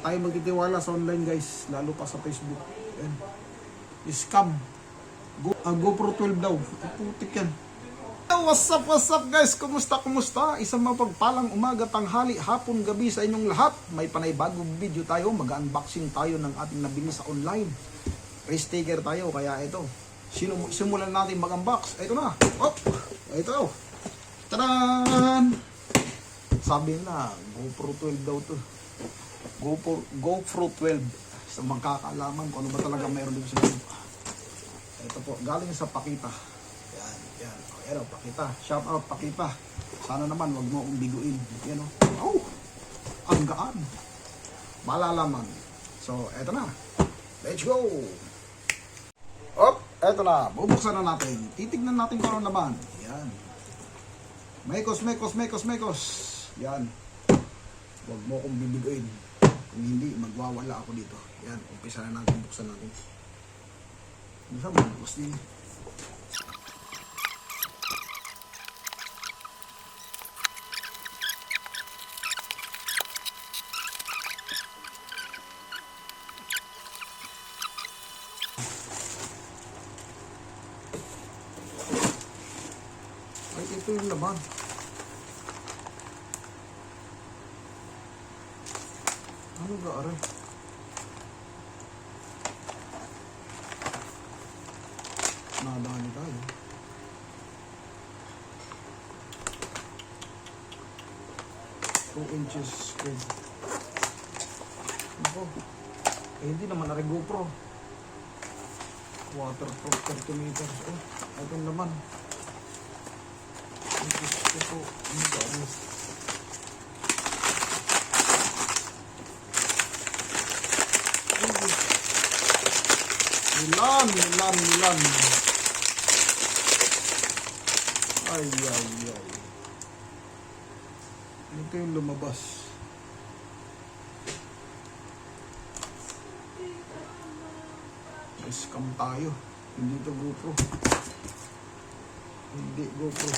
Huwag tayo magtitiwala sa online guys, lalo pa sa Facebook. Yan. Scam. Go, ang GoPro 12 daw. Putik yan. What's up, what's up guys? Kumusta, kumusta? Isang mapagpalang umaga, tanghali, hapon, gabi sa inyong lahat. May panay-bagong video tayo. Mag-unboxing tayo ng ating nabili sa online. Race taker tayo, kaya ito. Sino, simulan natin mag-unbox. Ito na. Oh, ito. Tadaan! Sabi na, GoPro 12 daw to. GoPro, GoPro 12. Sa magkakaalaman kung ano ba talaga mayroon dito sa loob. Ito po, galing sa Pakita. Yan, yan. O, yan o, Pakita. Shout out, Pakita. Sana naman, wag mo akong biguin. Yan o. Oh, ang gaan. Malalaman. So, eto na. Let's go! Op, eto na. Bubuksan na natin. Titignan natin kung ano naman. Yan. Mekos, mekos, mekos, mekos. Yan. Huwag mo akong bibiguin. Kung hindi, magwawala ako dito. Yan, umpisa na natin, buksan natin. Bisa mo, bukos din. Ay, ito yung laman. Ano ga, aray? Nadali tayo. Two inches squid. Ako. Eh, hindi naman na rin GoPro. Waterproof 30 meters. Oh, ito naman. Inches ko po. Ano ba? Ano? Milan, Milan, Milan. Ay, ay, ay. Ito yung lumabas. May scam tayo. Hindi ito GoPro. Hindi GoPro.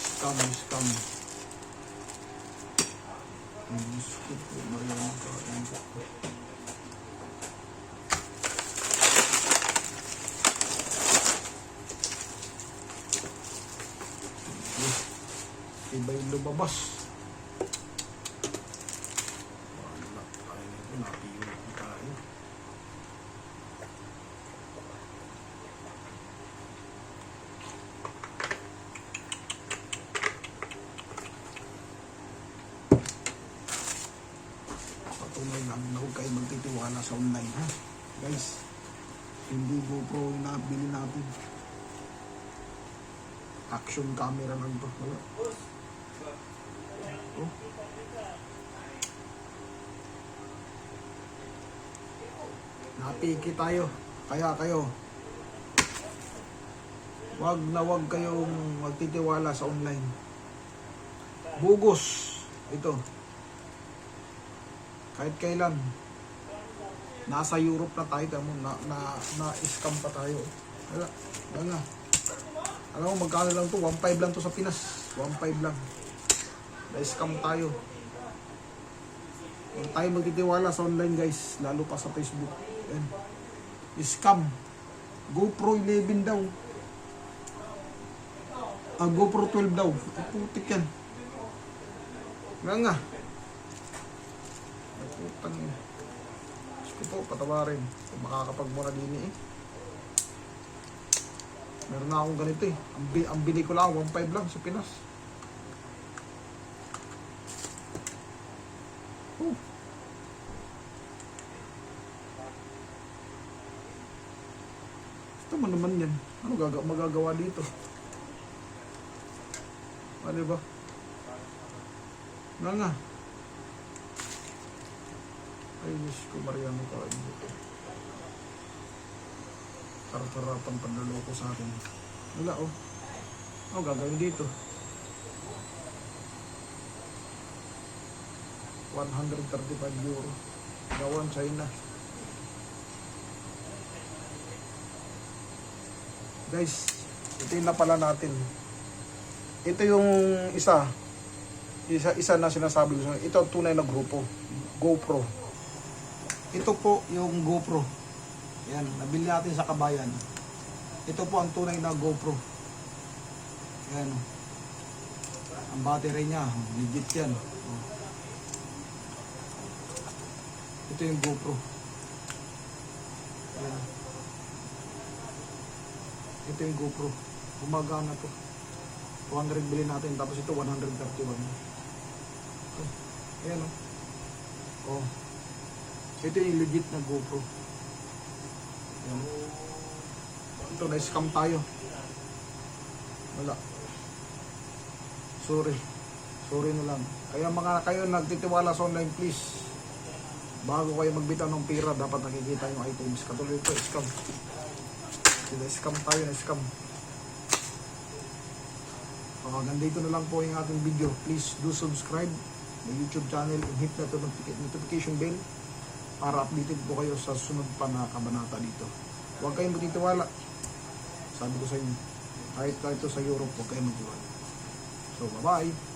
Scam, scam. Ang gusto ko po, Mariana kain ko. Iba yung lumabas. Wala tayo nito. Napiyot na tayo. Patuloy lang na huwag kayo sa online ha. Guys, hindi GoPro yung nabili natin. Action camera lang to. Wala. Oh. Napiki tayo. Kaya kayo. Wag na wag kayong magtitiwala sa online. Bugos. Ito. Kahit kailan. Nasa Europe na tayo. Tamo, na, na, na scam pa tayo. Wala. Wala. Alam mo, magkano lang to? 1.5 lang to sa Pinas. 1.5 lang. Na-scam tayo. Huwag tayo magtitiwala sa online guys. Lalo pa sa Facebook. Yan. Scam. GoPro 11 daw. Ah, GoPro 12 daw. Putik yan. Nga nga. Ang putang yan. Diyos ko po, patawarin. Kung makakapagmura din eh. Meron na akong ganito eh. Ang, ang bili ko lang, 1.5 lang sa Pinas. Ito man naman yan. Ano gaga magagawa dito? Ano ba? Nga nga. Ay, Diyos ko, Mariano ka. Tarap-tarapang panluloko sa akin. Wala oh. Ano gagawin dito? 135 euro. Gawan China. Guys, ito yung napala natin. Ito yung isa. Isa, isa na sinasabi ko ito ang tunay na grupo. GoPro. Ito po yung GoPro. Yan, nabili natin sa kabayan. Ito po ang tunay na GoPro. Yan. Ang battery niya, legit yan. Ito yung GoPro. Yan. Ito yung GoPro. Gumagana to. 200 bilhin natin, tapos ito 131. Oh, ayan o. Oh. Ito yung legit na GoPro. Ayan. Ito, na-scam tayo. Wala. Sorry. Sorry na lang. Kaya mga kayo nagtitiwala sa online, please. Bago kayo magbitaw ng pera, dapat nakikita yung items. Katuloy ito, scam. Sila scam tayo, na-scam. So, hanggang dito na lang po yung ating video. Please do subscribe my YouTube channel and hit na notification bell para updated po kayo sa sunod pa na kabanata dito. Huwag kayong matitiwala. Sabi ko sa inyo, kahit kahit sa Europe, huwag kayong magtiwala. So, bye-bye!